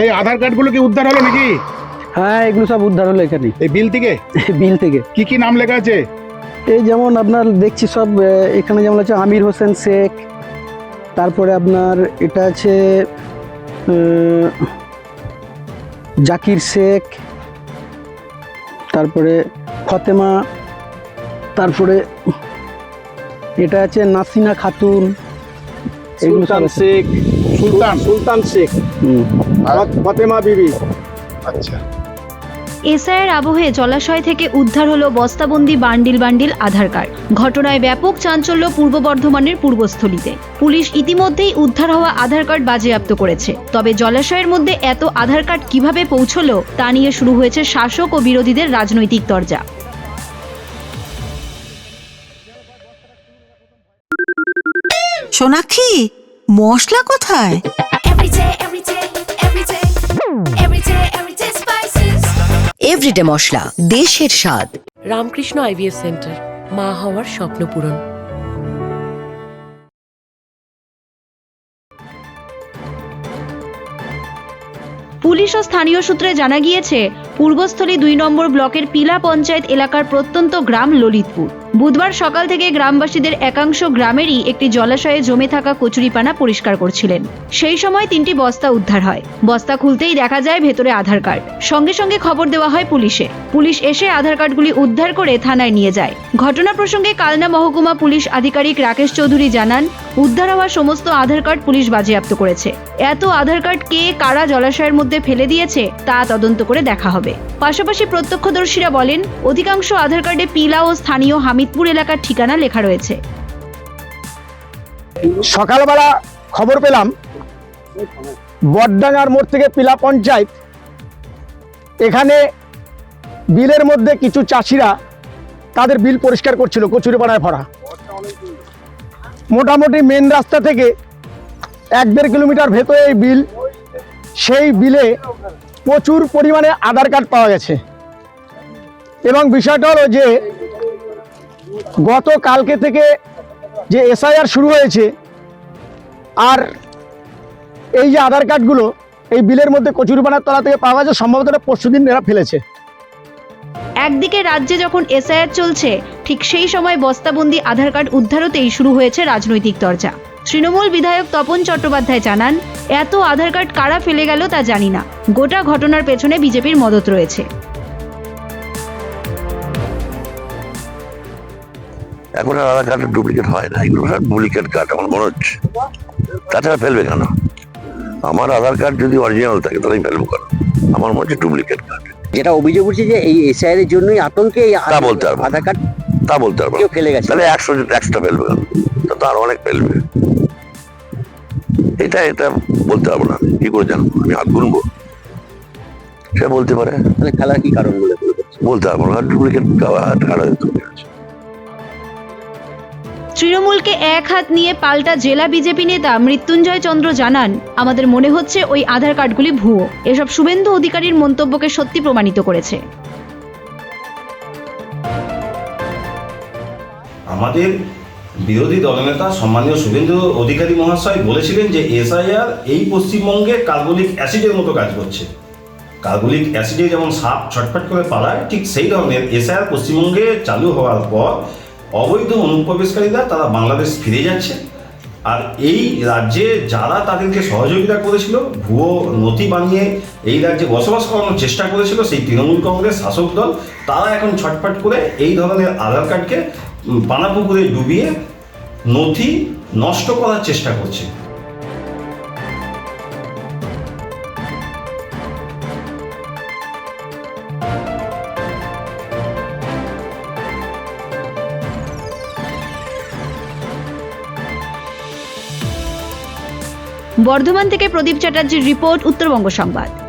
এই আধার কার্ডগুলো কি উদ্ধার হলো নাকি? হ্যাঁ এগুলো সব উদ্ধার হলো এখানে। এই বিল থেকে? বিল থেকে। কি কি নাম লেখা আছে? এই যেমন আপনার দেখছি সব এখানে যেমন আছে আমির হোসেন শেখ তারপরে আপনার এটা আছে জাকির শেখ তারপরে ফতেমা তারপরে এটা আছে নাসিনা খাতুন। সুলতান। শেখ সুলতান। সুলতান শেখ। হুম। ফতেমা বিবি। আচ্ছা। এসআইয়ের আবহে জলাশয় থেকে উদ্ধার হলো বস্তাবন্দি বান্ডিল বান্ডিল আধার কার্ড। ঘটনায় ব্যাপক চাঞ্চল্য পূর্ব বর্ধমানের পূর্বস্থলীতে। পুলিশ ইতিমধ্যেই উদ্ধার হওয়া আধার কার্ড বাজেয়াপ্ত করেছে। তবে জলাশয়ের মধ্যে এত আধার কার্ড কীভাবে পৌঁছলো তা নিয়ে শুরু হয়েছে শাসক ও বিরোধীদের রাজনৈতিক তরজা। সোনাক্ষী মশলা কোথায়? Every day, every day, every day, every day, every day spices. Everyday মশলা দেশের স্বাদ। রামকৃষ্ণ আইভিএফ সেন্টার মা হওয়ার স্বপ্ন পূরণ। পুলিশ ও স্থানীয় সূত্রে জানা গিয়েছে পূর্বস্থলী দুই নম্বর ব্লকের পিলা পঞ্চায়েত এলাকার প্রত্যন্ত গ্রাম ললিতপুর। বুধবার সকাল থেকে গ্রামবাসীদের একাংশ গ্রামেরই একটি জলাশয়ে জমে থাকা কচুরিপানা পরিষ্কার করছিলেন। সেই সময় তিনটি বস্তা উদ্ধার হয়। বস্তা খুলতেই দেখা যায় ভেতরে আধার কার্ড। সঙ্গে সঙ্গে খবর দেওয়া হয় পুলিশে। পুলিশ এসে আধার কার্ডগুলি উদ্ধার করে থানায় নিয়ে যায়। ঘটনা প্রসঙ্গে কালনা মহকুমা পুলিশ আধিকারিক রাকেশ চৌধুরী জানান, উদ্ধার হওয়া সমস্ত আধার কার্ড পুলিশ বাজেয়াপ্ত করেছে। এত আধার কার্ড কে কারা জলাশয়ের মধ্যে ফেলে দিয়েছে, তা তদন্ত করে দেখা হবে। পাশাপাশি প্রত্যক্ষদর্শীরা বলেন, অধিকাংশ আধার কার্ডে পিলা ও স্থানীয় হামিদপুর এলাকার ঠিকানা লেখা রয়েছে। সকালবেলা খবর পেলাম, বটডাঙ্গার মোড় থেকে পিলা পঞ্চায়েত, এখানে বিলের মধ্যে কিছু চাষিরা তাদের বিল পরিষ্কার করছিল কচুরিপানায় ভরা। মোটামুটি মেন রাস্তা থেকে এক দেড় কিলোমিটার ভেতরে এই বিল, সেই বিলে প্রচুর পরিমাণে আধার কার্ড পাওয়া গেছে। এবং বিষয়টা হলো যে গত কালকে থেকে যে এসআইআর শুরু হয়েছে, আর এই যে আধার কার্ডগুলো, এই বিলের মধ্যে কচুরিপানার তলা থেকে পাওয়া গেছে, সম্ভবত এটা পরশুদিন এরা ফেলেছে। একদিকে রাজ্যে যখন এসআইআর চলছে, ঠিক সেই সময় বস্তাবন্দি আধার কার্ড উদ্ধার হতেই শুরু হয়েছে রাজনৈতিক চর্চা তৃণমূল বিধায়ক তপন চট্টোপাধ্যায় জানান, এত আধার কার্ড কারা ফেলে গেল তা জানি না। গোটা ঘটনার পেছনে বিজেপির মদত রয়েছে। এখন আর আধার কার্ডের ডুপ্লিকেট হয় না। এগুলো সব ডুপ্লিকেট কার্ড আমার মনে হচ্ছে। তাছাড়া ফেলবে কেন? আমার আধার কার্ড যদি অরিজিনাল থাকে তাহলে ফেলব কেন? আমার মনে হচ্ছে ডুপ্লিকেট কার্ড যেটা অভিযোগ উঠছে যে এই এসআইআর এর জন্যই আতঙ্কে তা বলতে পারব। আধার কার্ড তা বলতে পারব। কেউ ফেলে গেছে। তাহলে একশো একশোটা ফেলবে কেন? তা তো আরও অনেক ফেলবে। এটা এটা বলতে পারব না। কি করে জানব? আমি হাত গুনবো? সে বলতে পারে। তাহলে খেলার কি কারণ বলে বলতে পারব না। ডুপ্লিকেট কার্ড আছে। তৃণমূলকে এক হাত নিয়ে পাল্টা জেলা বিজেপি নেতা মৃত্যুঞ্জয় চন্দ্র জানান, আমাদের মনে হচ্ছে ওই আধার কার্ডগুলি ভুয়ো। এসব শুভেন্দু অধিকারীর মন্তব্যকে সত্যি প্রমাণিত করেছে। আমাদের বিরোধী দলনেতা সম্মানীয় শুভেন্দু অধিকারী মহাশয় বলেছিলেন যে এসআইআর এই পশ্চিমবঙ্গে কার্বলিক অ্যাসিডের মতো কাজ করছে। কার্বলিক অ্যাসিডে যেমন সাপ ছটফট করে পালায়, ঠিক সেই ধরনের এসআইআর পশ্চিমবঙ্গে চালু হওয়ার পর অবৈধ অনুপ্রবেশকারীরা তারা বাংলাদেশ ফিরে যাচ্ছে। আর এই রাজ্যে যারা তাদেরকে সহযোগিতা করেছিল, ভুয়ো নথি বানিয়ে এই রাজ্যে বসবাস করানোর চেষ্টা করেছিল সেই তৃণমূল কংগ্রেস শাসক দল, তারা এখন ছটফট করে এই ধরনের আধার কার্ডকে পানাপুকুরে ডুবিয়ে নথি নষ্ট করার চেষ্টা করছে। বর্ধমান থেকে প্রদীপ চ্যাটার্জির রিপোর্ট উত্তরবঙ্গ সংবাদ।